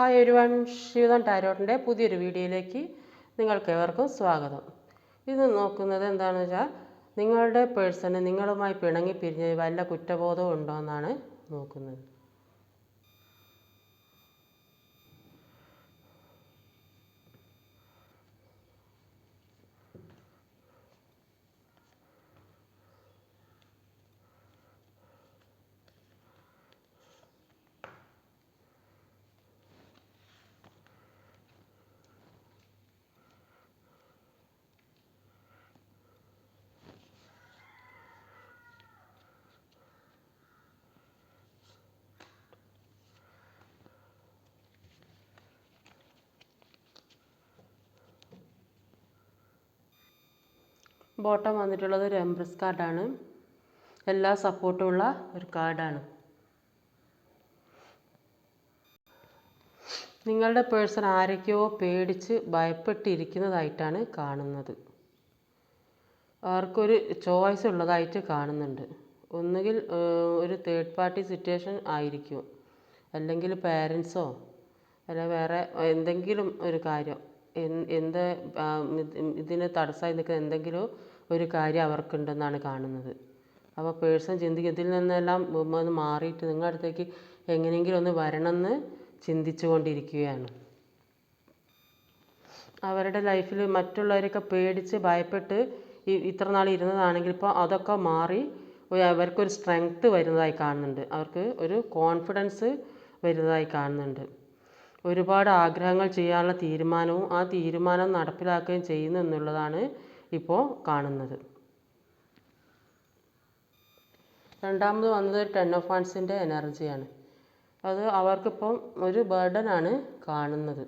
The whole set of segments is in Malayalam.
ഹായ് ഒരുവൺ ശിവദൻ ടാരോട്ടിന്റെ പുതിയൊരു വീഡിയോയിലേക്ക് നിങ്ങൾക്ക് ഏവർക്കും സ്വാഗതം. ഇത് നോക്കുന്നത് എന്താണെന്ന് വെച്ചാൽ നിങ്ങളുടെ പേഴ്സണ് നിങ്ങളുമായി പിണങ്ങി പിരിഞ്ഞ വല്ല കുറ്റബോധവും ഉണ്ടോ എന്നാണ് നോക്കുന്നത്. ബോട്ടം വന്നിട്ടുള്ളത് ഒരു എംപ്രസ് കാർഡാണ് എല്ലാ സപ്പോർട്ടും ഉള്ള ഒരു കാർഡാണ് നിങ്ങളുടെ പേഴ്സൺ ആരൊക്കെയോ പേടിച്ച് ഭയപ്പെട്ടിരിക്കുന്നതായിട്ടാണ് കാണുന്നത്. അവർക്കൊരു ചോയ്സ് ഉള്ളതായിട്ട് കാണുന്നുണ്ട്. ഒന്നുകിൽ ഒരു തേർഡ് പാർട്ടി സിറ്റുവേഷൻ ആയിരിക്കും. അല്ലെങ്കിൽ പാരൻസോ അല്ല വേറെ എന്തെങ്കിലും ഒരു കാര്യം എന്ത് ഇതിന് തടസ്സമായി നിൽക്കുന്ന എന്തെങ്കിലും ഒരു കാര്യം അവർക്കുണ്ടെന്നാണ് കാണുന്നത്. അപ്പോൾ പേഴ്സൺ ചിന്തിക്കും ഇതിൽ നിന്നെല്ലാം ഒന്ന് മാറിയിട്ട് നിങ്ങളുടെ അടുത്തേക്ക് എങ്ങനെയെങ്കിലും ഒന്ന് വരണമെന്ന് ചിന്തിച്ചു കൊണ്ടിരിക്കുകയാണ് അവരുടെ ലൈഫിൽ മറ്റുള്ളവരൊക്കെ പേടിച്ച് ഭയപ്പെട്ട് ഈ ഇത്ര നാൾ ഇരുന്നതാണെങ്കിൽ ഇപ്പോൾ അതൊക്കെ മാറി അവർക്കൊരു സ്ട്രെങ്ത്ത് വരുന്നതായി കാണുന്നുണ്ട്. അവർക്ക് ഒരു കോൺഫിഡൻസ് വരുന്നതായി കാണുന്നുണ്ട്. ഒരുപാട് ആഗ്രഹങ്ങൾ ചെയ്യാനുള്ള തീരുമാനവും ആ തീരുമാനം നടപ്പിലാക്കുകയും ചെയ്യുന്നു എന്നുള്ളതാണ് ഇപ്പോൾ കാണുന്നത്. രണ്ടാമത് വന്നത് ടെൻ ഓഫ് ഹാൻഡ്സിന്റെ എനർജിയാണ് അത് അവർക്കിപ്പം ഒരു ബർഡനാണ് കാണുന്നത്.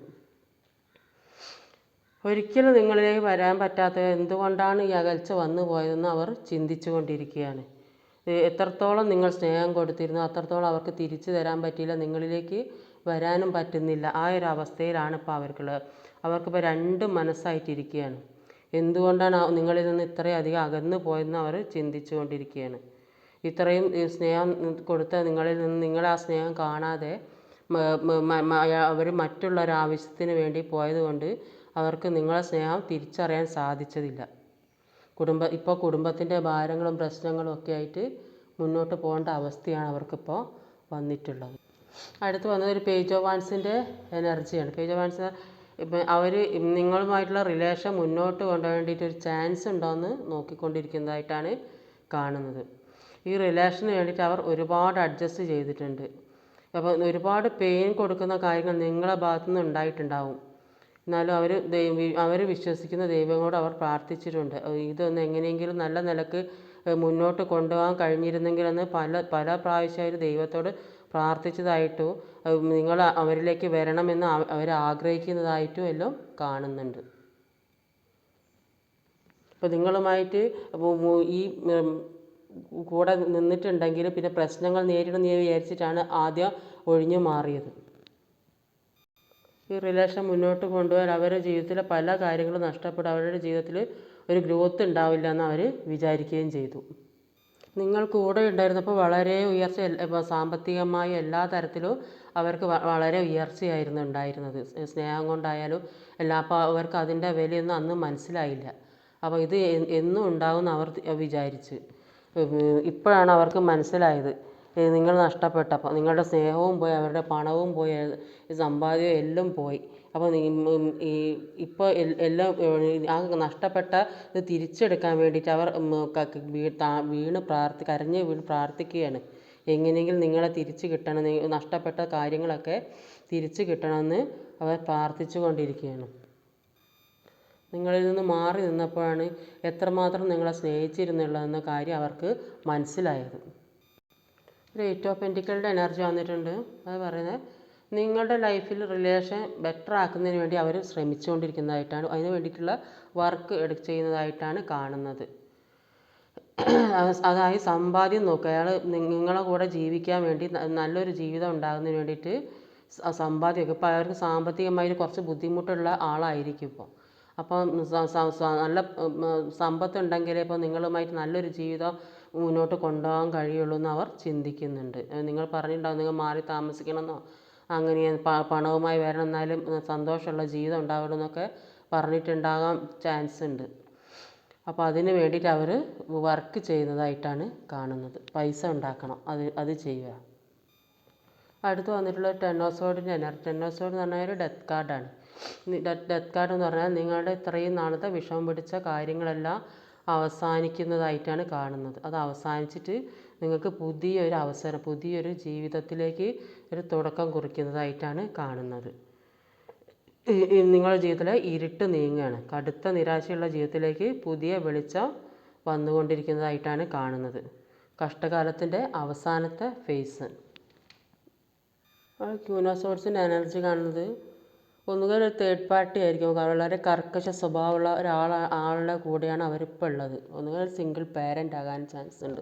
ഒരിക്കലും നിങ്ങളിലേക്ക് വരാൻ പറ്റാത്ത എന്തുകൊണ്ടാണ് ഈ അകൽച്ച വന്നു പോയതെന്ന് അവർ ചിന്തിച്ചു കൊണ്ടിരിക്കുകയാണ് എത്രത്തോളം നിങ്ങൾ സ്നേഹം കൊടുത്തിരുന്നു അത്രത്തോളം അവർക്ക് തിരിച്ചു തരാൻ പറ്റിയില്ല നിങ്ങളിലേക്ക് വരാനും പറ്റുന്നില്ല. ആ ഒരു അവസ്ഥയിലാണ് ഇപ്പോൾ അവർക്കുള്ളത്. അവർക്കിപ്പോൾ രണ്ട് മനസ്സായിട്ടിരിക്കുകയാണ്. എന്തുകൊണ്ടാണ് നിങ്ങളിൽ നിന്ന് ഇത്രയധികം അകന്നു പോയെന്ന് അവർ ചിന്തിച്ചു കൊണ്ടിരിക്കുകയാണ് ഇത്രയും സ്നേഹം കൊടുത്ത നിങ്ങളിൽ നിന്ന് നിങ്ങൾ ആ സ്നേഹം കാണാതെ അവർ മറ്റുള്ളൊരു ആവശ്യത്തിന് വേണ്ടി പോയതുകൊണ്ട് അവർക്ക് നിങ്ങളെ സ്നേഹം തിരിച്ചറിയാൻ സാധിച്ചതില്ല. കുടുംബ ഇപ്പോൾ കുടുംബത്തിന്റെ ഭാരങ്ങളും പ്രശ്നങ്ങളും ഒക്കെ ആയിട്ട് മുന്നോട്ട് പോകേണ്ട അവസ്ഥയാണ് അവർക്കിപ്പോൾ വന്നിട്ടുള്ളത്. അടുത്ത് വന്നത് ഒരു പേജ് ഓഫ് വാൻസിന്റെ എനർജിയാണ്. പേജ് ഓഫ് വാൻസ് അവർ നിങ്ങളുമായിട്ടുള്ള റിലേഷൻ മുന്നോട്ട് കൊണ്ടുപോകാൻ വേണ്ടിയിട്ട് ഒരു ചാൻസ് ഉണ്ടോയെന്ന് നോക്കിക്കൊണ്ടിരിക്കുന്നതായിട്ടാണ് കാണുന്നത്. ഈ റിലേഷന് വേണ്ടിയിട്ട് അവർ ഒരുപാട് അഡ്ജസ്റ്റ് ചെയ്തിട്ടുണ്ട്. അപ്പോൾ ഒരുപാട് പെയിൻ കൊടുക്കുന്ന കാര്യങ്ങൾ നിങ്ങളെ ഭാഗത്തു നിന്ന് ഉണ്ടായിട്ടുണ്ടാവും. എന്നാലും അവർ അവർ വിശ്വസിക്കുന്ന ദൈവങ്ങളോട് അവർ പ്രാർത്ഥിച്ചിട്ടുണ്ട്. ഇതൊന്നും എങ്ങനെയെങ്കിലും നല്ല നിലയ്ക്ക് മുന്നോട്ട് കൊണ്ടുപോകാൻ കഴിഞ്ഞിരുന്നെങ്കിലെന്ന് പല പല പ്രാവശ്യം അവർ ദൈവത്തോട് പ്രാർത്ഥിച്ചതായിട്ടും നിങ്ങൾ അവരിലേക്ക് വരണമെന്ന് അവ- അവർ ആഗ്രഹിക്കുന്നതായിട്ടും എല്ലാം കാണുന്നുണ്ട്. അപ്പോൾ നിങ്ങളുമായിട്ട് ഈ കൂടെ നിന്നിട്ടുണ്ടെങ്കിൽ പിന്നെ പ്രശ്നങ്ങൾ നേരിടുമെന്ന് വിചാരിച്ചിട്ടാണ് ആദ്യം ഒഴിഞ്ഞു മാറിയത്. ഈ റിലേഷൻ മുന്നോട്ട് കൊണ്ടുപോയാൽ അവരുടെ ജീവിതത്തിലെ പല കാര്യങ്ങളും നഷ്ടപ്പെടും. അവരുടെ ജീവിതത്തിൽ ഒരു ഗ്രോത്ത് ഉണ്ടാവില്ല എന്ന് അവർ വിചാരിക്കുകയും ചെയ്തു. നിങ്ങൾ കൂടെ ഉണ്ടായിരുന്നപ്പോൾ വളരെ ഉയർച്ച സാമ്പത്തികമായി എല്ലാ തരത്തിലും അവർക്ക് വളരെ ഉയർച്ചയായിരുന്നു ഉണ്ടായിരുന്നത്. സ്നേഹം കൊണ്ടായാലും എല്ലാ അപ്പോൾ അവർക്ക് അതിന്റെ വിലയൊന്നും അന്ന് മനസ്സിലായില്ല. അപ്പോൾ ഇത് എന്നും ഉണ്ടാകുമെന്ന് അവർ വിചാരിച്ച്. ഇപ്പോഴാണ് അവർക്ക് മനസ്സിലായത്. നിങ്ങൾ നഷ്ടപ്പെട്ടപ്പോൾ നിങ്ങളുടെ സ്നേഹവും പോയി അവരുടെ പണവും പോയി സമ്പാദ്യവും എല്ലാം പോയി. അപ്പോൾ ഈ ഇപ്പോൾ എല്ലാം ആ നഷ്ടപ്പെട്ട ഇത് തിരിച്ചെടുക്കാൻ വേണ്ടിയിട്ട് അവർ വീണ് പ്രാർത്ഥി കരഞ്ഞ് വീണ് പ്രാർത്ഥിക്കുകയാണ്. എങ്ങനെയെങ്കിലും നിങ്ങളെ തിരിച്ച് കിട്ടണം നഷ്ടപ്പെട്ട കാര്യങ്ങളൊക്കെ തിരിച്ച് കിട്ടണമെന്ന് അവർ പ്രാർത്ഥിച്ചു കൊണ്ടിരിക്കുകയാണ്. നിങ്ങളിൽ നിന്ന് മാറി നിന്നപ്പോഴാണ് എത്രമാത്രം നിങ്ങളെ സ്നേഹിച്ചിരുന്നുള്ളതെന്ന കാര്യം അവർക്ക് മനസ്സിലായത്. ഒരു എയ്റ്റ് ഓഫ് പെന്റിക്കളുടെ എനർജി വന്നിട്ടുണ്ട്. അത് പറയുന്നത് നിങ്ങളുടെ ലൈഫിൽ റിലേഷൻ ബെറ്റർ ആക്കുന്നതിന് വേണ്ടി അവർ ശ്രമിച്ചുകൊണ്ടിരിക്കുന്നതായിട്ടാണ് അതിന് വേണ്ടിയിട്ടുള്ള വർക്ക് എടു ചെയ്യുന്നതായിട്ടാണ് കാണുന്നത്. അതായത് സമ്പാദ്യം നോക്കുക. അയാൾ നിങ്ങളെ കൂടെ ജീവിക്കാൻ വേണ്ടി നല്ലൊരു ജീവിതം ഉണ്ടാകുന്നതിന് വേണ്ടിയിട്ട് സമ്പാദ്യമൊക്കെ ഇപ്പോൾ അവർക്ക് സാമ്പത്തികമായി കുറച്ച് ബുദ്ധിമുട്ടുള്ള ആളായിരിക്കും ഇപ്പോൾ അപ്പം നല്ല സമ്പത്ത് ഉണ്ടെങ്കിലേ ഇപ്പോൾ നിങ്ങളുമായിട്ട് നല്ലൊരു ജീവിതം മുന്നോട്ട് കൊണ്ടുപോകാൻ കഴിയുള്ളൂ എന്ന് അവർ ചിന്തിക്കുന്നുണ്ട്. നിങ്ങൾ പറഞ്ഞിട്ടുണ്ടാവും നിങ്ങൾ മാറി താമസിക്കണമെന്നോ? അങ്ങനെ പണവുമായി വരണം എന്നാലും സന്തോഷമുള്ള ജീവിതം ഉണ്ടാവണം എന്നൊക്കെ പറഞ്ഞിട്ടുണ്ടാകാൻ ചാൻസ് ഉണ്ട്. അപ്പോൾ അതിന് വേണ്ടിയിട്ട് അവർ വർക്ക് ചെയ്യുന്നതായിട്ടാണ് കാണുന്നത്. പൈസ ഉണ്ടാക്കണം. അത് അത് ചെയ്യുക. അടുത്ത് വന്നിട്ടുള്ള ടെന്നോസോഡിന്റെ എനർജി ടെന്നോസോഡ് എന്ന് പറഞ്ഞാൽ ഒരു ഡെത്ത് കാർഡാണ് ഡെത്ത് കാർഡ് എന്ന് പറഞ്ഞാൽ നിങ്ങളുടെ ഇത്രയും നാളത്തെ വിഷമം പിടിച്ച കാര്യങ്ങളെല്ലാം അവസാനിക്കുന്നതായിട്ടാണ് കാണുന്നത്. അത് അവസാനിച്ചിട്ട് നിങ്ങൾക്ക് പുതിയൊരു അവസരം പുതിയൊരു ജീവിതത്തിലേക്ക് ഒരു തുടക്കം കുറിക്കുന്നതായിട്ടാണ് കാണുന്നത്. നിങ്ങളുടെ ജീവിതത്തിലെ ഇരുട്ട് നീങ്ങുകയാണ്. കടുത്ത നിരാശയുള്ള ജീവിതത്തിലേക്ക് പുതിയ വെളിച്ചം വന്നുകൊണ്ടിരിക്കുന്നതായിട്ടാണ് കാണുന്നത്. കഷ്ടകാലത്തിന്റെ അവസാനത്തെ ഫേസ് ക്യൂനോസോർസിന്റെ എനർജി കാണുന്നത് ഒന്നുകിൽ ഒരു തേർഡ് പാർട്ടി ആയിരിക്കും. വളരെ കർക്കശ സ്വഭാവമുള്ള ഒരാൾ ആളുടെ കൂടെയാണ് അവരിപ്പോൾ ഉള്ളത്. ഒന്നുകിൽ സിംഗിൾ പാരന്റ് ആകാൻ ചാൻസ് ഉണ്ട്.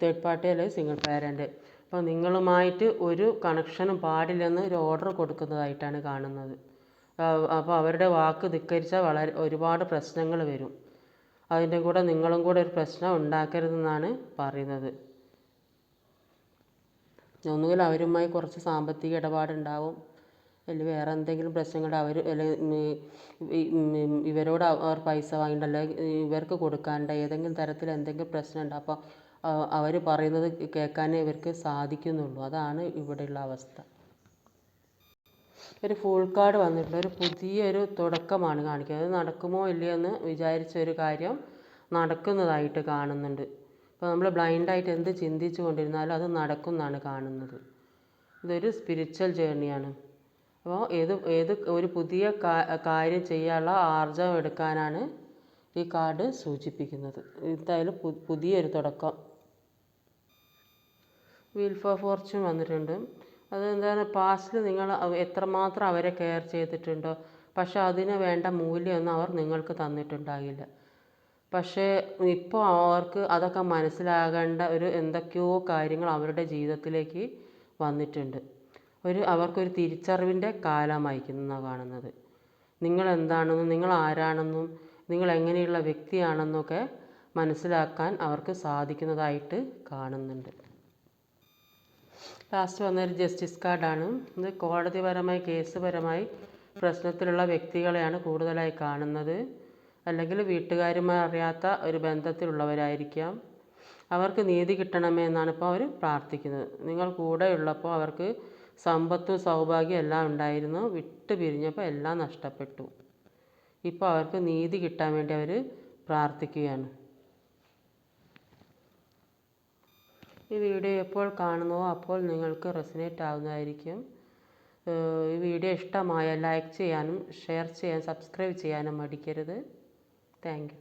തേർഡ് പാർട്ടി അല്ലെങ്കിൽ സിംഗിൾ പാരന്റ് അപ്പോൾ നിങ്ങളുമായിട്ട് ഒരു കണക്ഷനും പാടില്ലെന്ന് ഒരു ഓർഡർ കൊടുക്കുന്നതായിട്ടാണ് കാണുന്നത്. അപ്പോൾ അവരുടെ വാക്ക് ധിക്കരിച്ചാൽ വളരെ ഒരുപാട് പ്രശ്നങ്ങൾ വരും. അതിന്റെ കൂടെ നിങ്ങളും കൂടെ ഒരു പ്രശ്നം ഉണ്ടാക്കരുതെന്നാണ് പറയുന്നത്. ഒന്നുകിൽ അവരുമായി കുറച്ച് സാമ്പത്തിക ഇടപാടുണ്ടാവും. അല്ലെങ്കിൽ വേറെ എന്തെങ്കിലും പ്രശ്നങ്ങൾ അവർ അല്ലെങ്കിൽ ഇവരോട് അവർ പൈസ വാങ്ങിയിട്ടുണ്ട് അല്ലെങ്കിൽ ഇവർക്ക് കൊടുക്കാണ്ട് ഏതെങ്കിലും തരത്തിൽ എന്തെങ്കിലും പ്രശ്നമുണ്ട്. അപ്പോൾ അവർ പറയുന്നത് കേൾക്കാനേ ഇവർക്ക് സാധിക്കുന്നുള്ളൂ. അതാണ് ഇവിടെയുള്ള അവസ്ഥ. ഒരു ഫുൾ കാർഡ് വന്നിട്ടുണ്ട്. ഒരു പുതിയൊരു തുടക്കമാണ് കാണിക്കുന്നത്. അത് നടക്കുമോ ഇല്ലയോ എന്ന് വിചാരിച്ച ഒരു കാര്യം നടക്കുന്നതായിട്ട് കാണുന്നുണ്ട്. ഇപ്പോൾ നമ്മൾ ബ്ലൈൻഡായിട്ട് എന്ത് ചിന്തിച്ചു കൊണ്ടിരുന്നാലും അത് നടക്കുന്നതാണ് കാണുന്നത്. ഇതൊരു സ്പിരിച്വൽ ജേർണിയാണ് അപ്പോൾ ഏത് ഏത് ഒരു പുതിയ കാര്യം ചെയ്യാനുള്ള ആർജവം എടുക്കാനാണ് ഈ കാർഡ് സൂചിപ്പിക്കുന്നത്. എന്തായാലും പുതിയൊരു തുടക്കം. വീൽ ഫോർ ഫോർച്യൂൺ വന്നിട്ടുണ്ട്. അത് എന്താണ് പാസ്റ്റിൽ നിങ്ങൾ എത്രമാത്രം അവരെ കെയർ ചെയ്തിട്ടുണ്ടോ? പക്ഷെ അതിന് വേണ്ട മൂല്യമൊന്നും അവർ നിങ്ങൾക്ക് തന്നിട്ടുണ്ടാകില്ല പക്ഷേ ഇപ്പോൾ അവർക്ക് അതൊക്കെ മനസ്സിലാകേണ്ട ഒരു എന്തൊക്കെയോ കാര്യങ്ങൾ അവരുടെ ജീവിതത്തിലേക്ക് വന്നിട്ടുണ്ട്. ഒരു അവർക്കൊരു തിരിച്ചറിവിന്റെ കാലമായിരിക്കുന്ന കാണുന്നത്. നിങ്ങൾ എന്താണെന്നും നിങ്ങൾ ആരാണെന്നും നിങ്ങൾ എങ്ങനെയുള്ള വ്യക്തിയാണെന്നൊക്കെ മനസ്സിലാക്കാൻ അവർക്ക് സാധിക്കുന്നതായിട്ട് കാണുന്നുണ്ട്. ലാസ്റ്റ് വന്നൊരു ജസ്റ്റിസ് കാർഡാണ് ഇത് കോടതിപരമായി കേസുപരമായി പ്രശ്നത്തിലുള്ള വ്യക്തികളെയാണ് കൂടുതലായി കാണുന്നത്. അല്ലെങ്കിൽ വീട്ടുകാരുമായി അറിയാത്ത ഒരു ബന്ധത്തിലുള്ളവരായിരിക്കാം. അവർക്ക് നീതി കിട്ടണമേ എന്നാണ് ഇപ്പോൾ അവർ പ്രാർത്ഥിക്കുന്നത്. നിങ്ങൾ കൂടെ ഉള്ളപ്പോൾ അവർക്ക് സമ്പത്തും സൗഭാഗ്യം എല്ലാം ഉണ്ടായിരുന്നു. വിട്ടു പിരിഞ്ഞപ്പോൾ എല്ലാം നഷ്ടപ്പെട്ടു. ഇപ്പോൾ അവർക്ക് നീതി കിട്ടാൻ വേണ്ടി അവർ പ്രാർത്ഥിക്കുകയാണ്. ഈ വീഡിയോ എപ്പോൾ കാണുന്നുവോ അപ്പോൾ നിങ്ങൾക്ക് റെസിനേറ്റ് ആവുന്നതായിരിക്കും. ഈ വീഡിയോ ഇഷ്ടമായാൽ ലൈക്ക് ചെയ്യാനും ഷെയർ ചെയ്യാൻ സബ്സ്ക്രൈബ് ചെയ്യാനും മടിക്കരുത്. താങ്ക്